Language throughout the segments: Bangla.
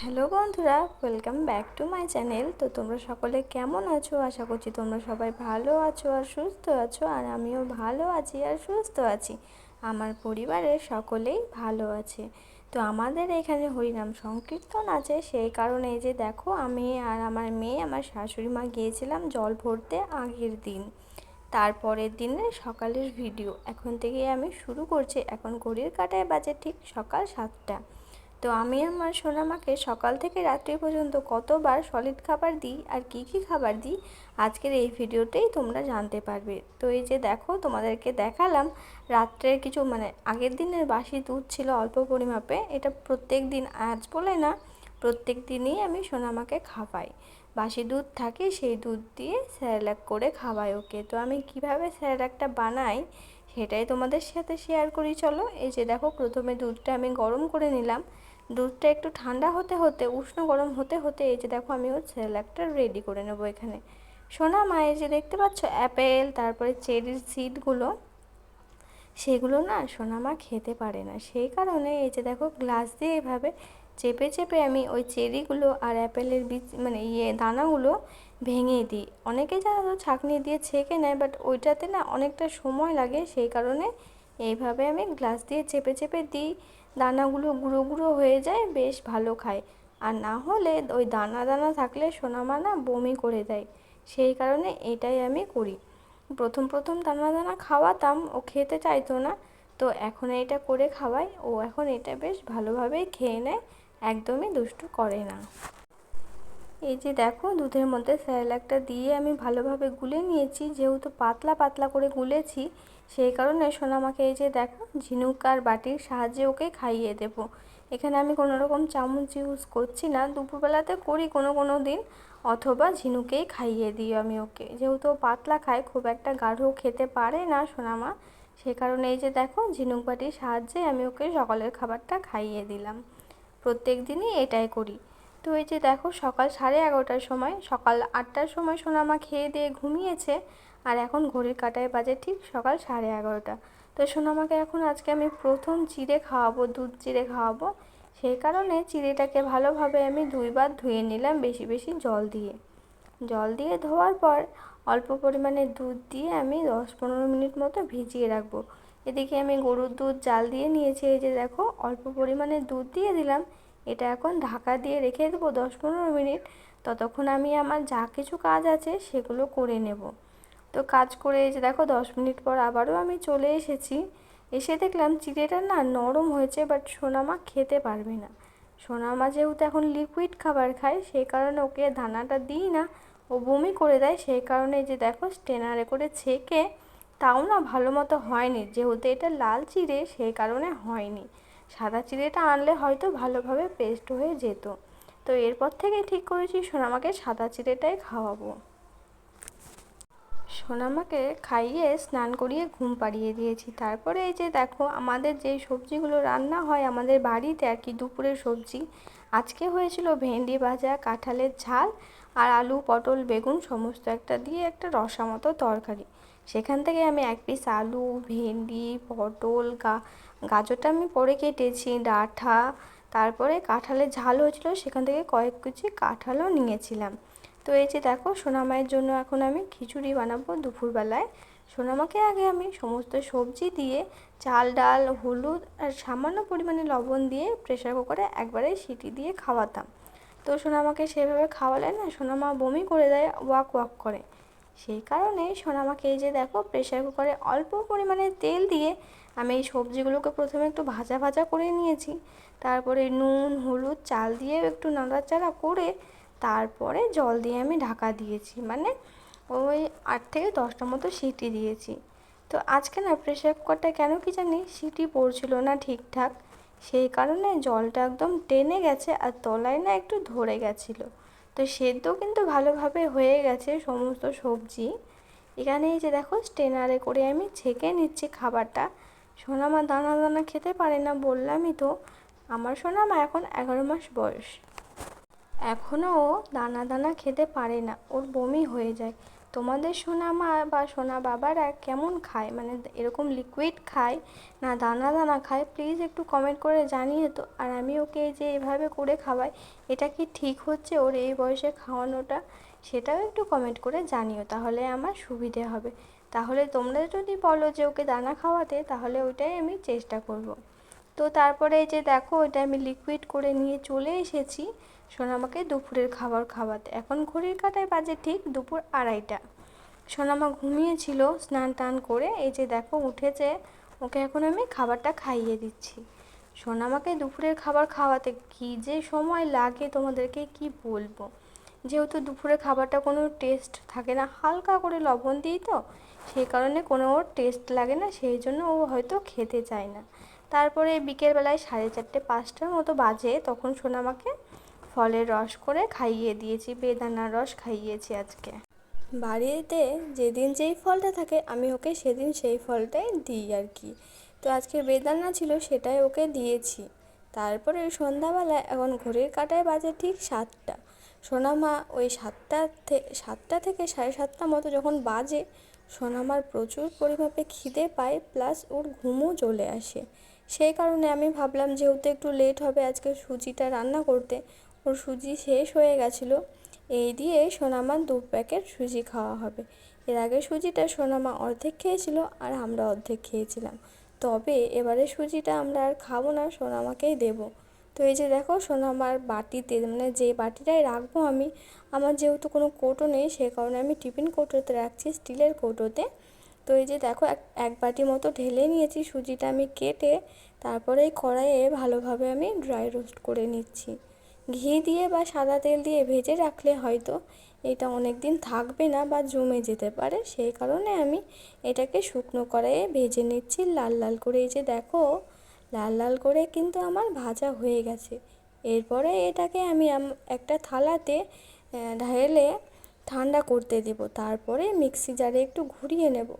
হ্যালো বন্ধুরা welcome back to my channel তো তোমরা সকলে কেমন আছো? আশা করছি তোমরা সবাই ভালো আছো আর সুস্থ আছো, আর আমিও ভালো আছি আর সুস্থ আছি। আমার পরিবারের সকলেই ভালো আছে। তো আমাদের এখানে হরিনাম সংকীর্তন আছে, সেই কারণে যে দেখো, আমি আর আমার মেয়ে, আমার শাশুড়ি মা গিয়েছিলাম জল ভরতে আগের দিন। তারপরের দিনের সকালের ভিডিও এখন থেকে আমি শুরু করছি। এখন ঘড়ির কাটায় বাজে ঠিক সকাল সাতটা। তো আমি আমার সোনামাকে সকাল থেকে রাত্রি পর্যন্ত কতবার সলিড খাবার দিই আর কি কি খাবার দিই, আজকের এই ভিডিওতেই তোমরা জানতে পারবে। তো এই যে দেখো, তোমাদেরকে দেখালাম রাত্রের কিছু মানে আগের দিনের বাসি দুধ ছিল অল্প পরিমাপে, এটা প্রত্যেক দিন আজ বলে না, প্রত্যেক দিনই আমি সোনামাকে খাওয়াই। বাসি দুধ থাকে, সেই দুধ দিয়ে স্যারেলাক করে খাওয়াই ওকে। তো আমি কীভাবে স্যারেলাকটা বানাই সেটাই তোমাদের সাথে শেয়ার করি, চলো। এই যে দেখো, প্রথমে দুধটা আমি গরম করে নিলাম। দুধটা একটু ঠান্ডা হতে হতে, উষ্ণ গরম হতে হতে, এই যে দেখো, আমি ওর স্যালাডটা রেডি করে নেব এখানে। সোনা মায়ের যে দেখতে পাচ্ছ অ্যাপেল তারপরে চেরির সিডগুলো সেগুলো না সোনা মা খেতে পারে না। সেই কারণে এই যে দেখো গ্লাস দিয়ে এভাবে চেপে চেপে আমি ওই চেরিগুলো আর অ্যাপেলের বীজ মানে ইয়ে দানাগুলো ভেঙে দিই। অনেকে যারা তো ছাঁকনি দিয়ে ছেঁকে নেয় বাট ওইটাতে না অনেকটা সময় লাগে, সেই কারণে এইভাবে আমি গ্লাস দিয়ে চেপে চেপে দিই। দানাগুলো গুঁড়ো গুঁড়ো হয়ে যায়, বেশ ভালো খায়। আর না হলে ওই দানা দানা থাকলে সোনামা না বমি করে দেয়। সেই কারণে এটাই আমি করি। প্রথম প্রথম দানা দানা খাওয়াতাম, ও খেতে চাইতো না। তো এখন এটা করে খাওয়াই। ও এখন এটা বেশ ভালোভাবেই খেয়ে নেয়। একদমই দুষ্টু করে না। এই যে দেখো, দুধের মধ্যে স্যালাকটা দিয়ে আমি ভালোভাবে গুলে নিয়েছি। যেহেতু পাতলা পাতলা করে গুলেছি, সেই কারণে সোনামাকে এই যে দেখো, ঝিনুক আর বাটির সাহায্যে ওকে খাইয়ে দেবো। এখানে আমি কোনো রকম চামচ ইউজ করছি না। দুপুরবেলাতে করি কোনো কোনো দিন, অথবা ঝিনুকেই খাইয়ে দিই আমি ওকে। যেহেতু পাতলা খায়, খুব একটা গাঢ় খেতে পারে না সোনামা সে কারণে এই যে দেখো, ঝিনুক বাটির সাহায্যে আমি ওকে সকালের খাবারটা খাইয়ে দিলাম। প্রত্যেক দিনই এটাই করি। তো এই যে দেখো সকাল সাড়ে এগারোটার সময়, সকাল আটটার সময় সোনামা খেয়ে দিয়ে ঘুমিয়েছে আর এখন ঘড়ির কাটায় বাজে ঠিক সকাল সাড়ে এগারোটা। তো সোনামাকে এখন আজকে আমি প্রথম চিড়ে খাওয়াবো, দুধ চিড়ে খাওয়াবো। সেই কারণে চিড়েটাকে ভালোভাবে আমি দুইবার ধুয়ে নিলাম বেশি বেশি জল দিয়ে। জল দিয়ে ধোয়ার পর অল্প পরিমাণে দুধ দিয়ে আমি দশ পনেরো মিনিট মতো ভিজিয়ে রাখব। এদিকে আমি গরুর দুধ জাল দিয়ে নিয়েছি, এই যে দেখো, অল্প পরিমাণে দুধ দিয়ে দিলাম। এটা এখন ঢাকা দিয়ে রেখে দেবো দশ পনেরো মিনিট। ততক্ষণ আমি আমার যা কিছু কাজ আছে সেগুলো করে নেব। তো কাজ করে এই যে দেখো, দশ মিনিট পর আবারও আমি চলে এসেছি। এসে দেখলাম চিড়েটা না নরম হয়েছে বাট সোনামা খেতে পারবে না। সোনামা যেহেতু এখন লিকুইড খাবার খায়, সেই কারণে ওকে দানাটা দিই না, ও বমি করে দেয়, সেই কারণে যে দেখো স্টেনারে করে ছেঁকে তাও না ভালো মতো হয়নি। যেহেতু এটা লাল চিড়ে সেই কারণে হয়নি। সাদা চিড়েটা আনলে হয়তো ভালোভাবে পেস্ট হয়ে যেত। তো এরপর থেকে ঠিক করেছি, সোনামাকে সাদা চিড়েটাই খাওয়াবো। সোনামাকে খাইয়ে স্নান করিয়ে ঘুম পাড়িয়ে দিয়েছি। তারপরে এই যে দেখো, আমাদের যে সবজিগুলো রান্না হয় আমাদের বাড়িতে আর কি দুপুরের সবজি, আজকে হয়েছিল ভেন্ডি ভাজা, কাঁঠালের ঝাল আর আলু, পটল, বেগুন, সমস্ত একটা দিয়ে একটা রসা মতো তরকারি। সেখান থেকে আমি এক পিস আলু, ভেন্ডি, পটল গাজরটা আমি পরে কেটেছি ডাঁটা তারপরে কাঁঠালের ঝাল হয়েছিল, সেখান থেকে কয়েক কুচি কাঁঠালও নিয়েছিলাম। তো এই যে দেখো সোনামায়ের জন্য এখন আমি খিচুড়ি বানাবো দুপুরবেলায়। সোনামাকে আগে আমি সমস্ত সবজি দিয়ে চাল, ডাল, হলুদ আর সামান্য পরিমাণে লবণ দিয়ে প্রেশার কুকারে একবারে সিটি দিয়ে খাওয়াতাম। তো সোনামাকে সেভাবে খাওয়ালে না, সোনামা বমি করে দেয়, ওয়াক ওয়াক করে। সেই কারণে সোনামাকে এই যে দেখো প্রেশার কুকারে অল্প পরিমাণে তেল দিয়ে আমি এই সবজিগুলোকে প্রথমে একটু ভাজা ভাজা করে নিয়েছি। তারপরে নুন, হলুদ, চাল দিয়ে একটু নাড়াচাড়া করে তারপরে জল দিয়ে আমি ঢাকা দিয়েছি। মানে ওই আট থেকে দশটা মতো সিটি দিয়েছি। তো আজকে না প্রেশার কুকারটা কেন কি জানি সিটি পড়ছিল না ঠিকঠাক। সেই কারণে জলটা একদম টেনে গেছে আর তলায় না একটু ধরে গেছিল। তো সেদ্ধ কিন্তু ভালোভাবে হয়ে গেছে সমস্ত সবজি। এখানে এই যে দেখো স্টেনারে করে আমি ছেঁকে নিচ্ছি খাবারটা। সোনামা দানা দানা খেতে পারে না বললামই তো। আমার সোনামা এখন এগারো মাস বয়স। এখনও ও দানা দানা খেতে পারে না, ওর বমি হয়ে যায়। তোমাদের সোনা মা বা সোনা বাবারা কেমন খায়? মানে এরকম লিকুইড খায় না দানা দানা খায়? প্লিজ একটু কমেন্ট করে জানিয়ে তো। আর আমি ওকে যে এভাবে করে খাওয়াই, এটা কি ঠিক হচ্ছে ওর এই বয়সে খাওয়ানোটা? সেটাও একটু কমেন্ট করে জানিও, তাহলে আমার সুবিধে হবে। তাহলে তোমরা যদি বলো যে ওকে দানা খাওয়াতে, তাহলে ওইটাই আমি চেষ্টা করব। তো তারপরে যে দেখো ওইটা আমি লিকুইড করে নিয়ে চলে এসেছি। সোনামাকে দুপুরের খাবার খাওয়াতে। এখন ঘড়ির কাটায় বাজে ঠিক দুপুর আড়াইটা। সোনামা ঘুমিয়েছিল, স্নান টান করে, এই যে দেখো উঠেছে, ওকে এখন আমি খাবারটা খাইয়ে দিচ্ছি। সোনামাকে দুপুরের খাবার খাওয়াতে কী যে সময় লাগে তোমাদেরকে কি বলব? যেহেতু দুপুরে খাবারটা কোনো টেস্ট থাকে না, হালকা করে লবণ দিই তো, সেই কারণে কোনো ওর টেস্ট লাগে না, সেই জন্য ও হয়তো খেতে চায় না। তারপরে বিকেলবেলায় সাড়ে চারটে, পাঁচটার মতো বাজে তখন সোনামাকে ফলের রস করে খাইয়ে দিয়েছি, বেদানার রস খাইয়েছি আজকে। বাড়িতে যেদিন যেই ফলটা থাকে, আমি ওকে সেদিন সেই ফলটাই দিই আর কি। তো আজকে বেদানা ছিল সেটাই ওকে দিয়েছি। তারপরে সন্ধ্যাবেলায় এখন ঘড়ির কাটায় বাজে ঠিক সাতটা। সোনামা ওই সাতটা থেকে সাতটা থেকে সাড়ে সাতটা মতো যখন বাজে সোনামার প্রচুর পরিমাপে খিদে পায়, প্লাস ওর ঘুমও চলে আসে। সেই কারণে আমি ভাবলাম যেহেতু একটু লেট হবে আজকে সুজিটা রান্না করতে, ওর সুজি শেষ হয়ে গেছিল, এই দিয়ে সোনামার দু প্যাকেট সুজি খাওয়া হবে। এর আগে সুজিটা সোনামা অর্ধেক খেয়েছিল আর আমরা অর্ধেক খেয়েছিলাম। তবে এবারে সুজিটা আমরা আর খাব না, সোনামাকেই দেবো। তো এই যে দেখো সোনামার বাটিতে মানে যে বাটিটাই রাখব আমি, আমার যেহেতু কোনো কৌটো নেই, সে কারণে আমি টিফিন কৌটোতে রাখছি, স্টিলের কৌটোতে। তো এই যে দেখো, এক এক বাটি মতো ঢেলে নিয়েছি, সুজিটা আমি কেটে তারপরে এই কড়াইয়ে ভালোভাবে আমি ড্রাই রোস্ট করে নিচ্ছি। ঘি দিয়ে বা সাদা তেল দিয়ে ভেজে রাখলে হয়তো এটা অনেক দিন থাকবে না বা জমে যেতে পারে, সেই কারণে আমি এটাকে শুকনো কড়াইয়ে ভেজে নিচ্ছি লাল লাল করে। এই যে দেখো, লাল লাল করে কিন্তু আমার ভাজা হয়ে গেছে। এরপরে এটাকে আমি একটা থালাতে ঢেলে ঠান্ডা করতে দেব। তারপরে মিক্সি জারে একটু ঘুরিয়ে নেব।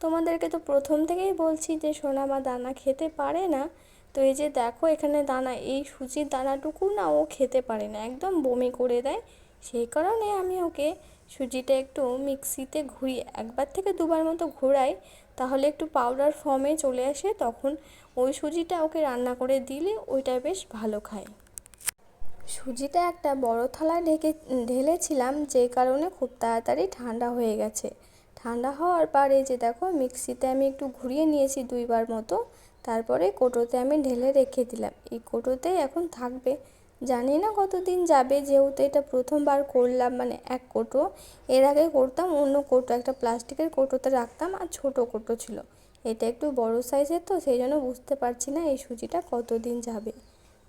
তোমাদেরকে তো প্রথম থেকেই বলছি যে সোনা মা দানা খেতে পারে না। তো এই যে দেখো এখানে দানা, এই সুজির দানাটুকু না ও খেতে পারে না, একদম বমি করে দেয়। সেই কারণে আমি ওকে সুজিটা একটু মিক্সিতে ঘুরি একবার থেকে দুবার মতো ঘোরাই, তাহলে একটু পাউডার ফর্মে চলে আসে, তখন ওই সুজিটা ওকে রান্না করে দিলে ওইটা বেশ ভালো খায়। সুজিটা একটা বড় থালায় ঢেকে, ঢেলেছিলাম, যে কারণে খুব তাড়াতাড়ি ঠান্ডা হয়ে গেছে। ঠান্ডা হওয়ার পরে যে দেখো মিক্সিতে আমি একটু ঘুরিয়ে নিয়েছি দুইবার মতো, তারপরে কোটোতে আমি ঢেলে রেখে দিলাম। এই কোটোতেই এখন থাকবে। জানি না কতদিন যাবে, যেহেতু এটা প্রথমবার করলাম মানে এক কোটো। এর আগে করতাম, অন্য কোটো, একটা প্লাস্টিকের কোটোতে রাখতাম আর ছোট কোটো ছিল। এটা একটু বড় সাইজের তো, সেই জন্য বুঝতে পারছি না এই সুজিটা কতদিন যাবে।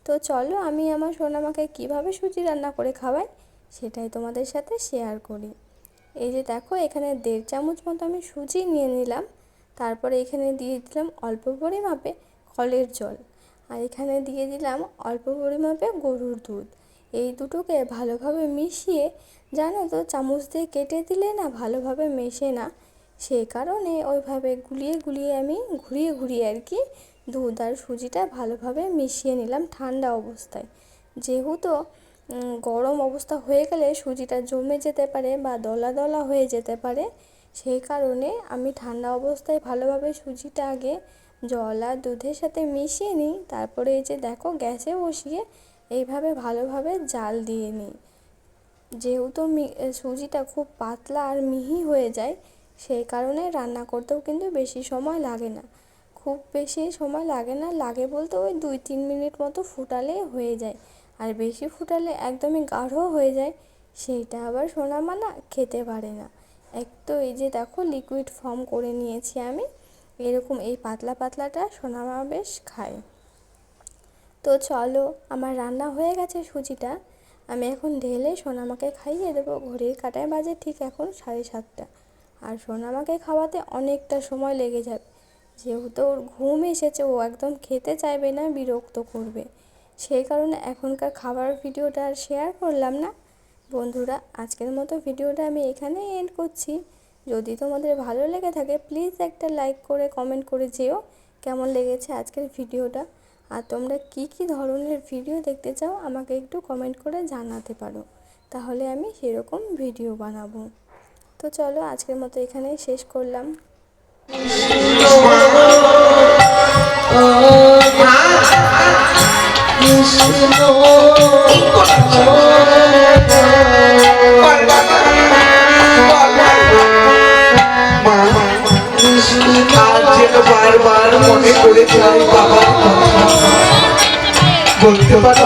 তো চলো আমি আমার সোনামাকে কীভাবে সুজি রান্না করে খাওয়াই, সেটাই তোমাদের সাথে শেয়ার করি। এই যে দেখো, এখানে দেড় চামচ মতো আমি সুজি নিয়ে নিলাম। তারপরে এখানে দিয়ে দিলাম অল্প পরিমাপে কলের জল। আর এখানে দিয়ে দিলাম অল্প পরিমাপে গরুর দুধ। এই দুটোকে ভালোভাবে মিশিয়ে, জানো তো, চামচ দিয়ে কেটে দিলে না ভালোভাবে মেশে না। সেই কারণে ওইভাবে গুলিয়ে গুলিয়ে আমি ঘুরিয়ে ঘুরিয়ে আর কি দুধ আর সুজিটা ভালোভাবে মিশিয়ে নিলাম ঠান্ডা অবস্থায়। যেহেতু গরম অবস্থা হয়ে গেলে সুজিটা জমে যেতে পারে বা দলা দলা হয়ে যেতে পারে। সেই কারণে আমি ঠান্ডা অবস্থায় ভালোভাবে সুজিটা আগে জল আর দুধের সাথে মিশিয়ে নিই। তারপরে এই যে দেখো গ্যাসে বসিয়ে এইভাবে ভালোভাবে জাল দিয়ে নিই। যেহেতু সুজিটা খুব পাতলা আর মিহি হয়ে যায়, সেই কারণে রান্না করতেও কিন্তু বেশি সময় লাগে না। খুব বেশি সময় লাগে না, লাগে বলতে ওই দুই তিন মিনিট মতো ফুটালে হয়ে যায়। আর বেশি ফুটালে একদমই গাঢ় হয়ে যায়। সেইটা আবার সোনামা না খেতে পারে না। এক তো এই যে দেখো লিকুইড ফর্ম করে নিয়েছি আমি, এরকম এই পাতলা পাতলাটা সোনামা বেশ খায়। তো চলো, আমার রান্না হয়ে গেছে সুজিটা। আমি এখন ঢেলে সোনামাকে খাইয়ে দেবো। ঘড়ির কাটায় বাজে ঠিক এখন সাড়ে সাতটা। আর সোনামাকে খাওয়াতে অনেকটা সময় লেগে যাবে। যেহেতু ওর ঘুম এসেছে, ও একদম খেতে চাইবে না, বিরক্ত করবে। সেই কারণে এখনকার খাবার ভিডিওটা আর শেয়ার করলাম না। বন্ধুরা, আজকের মতো ভিডিওটা আমি এখানেই এন্ড করছি। যদি তোমাদের ভালো লেগে থাকে প্লিজ একটা লাইক করে কমেন্ট করে যেও কেমন লেগেছে আজকের ভিডিওটা। আর তোমরা কি কি ধরনের ভিডিও দেখতে চাও, আমাকে একটু কমেন্ট করে জানাতে পারো। তাহলে আমি সেরকম ভিডিও বানাবো। তো চলো, আজকের মতো এখানেই শেষ করলাম। যেন বারবার মনে করে যাই বাবা বলতে পারো?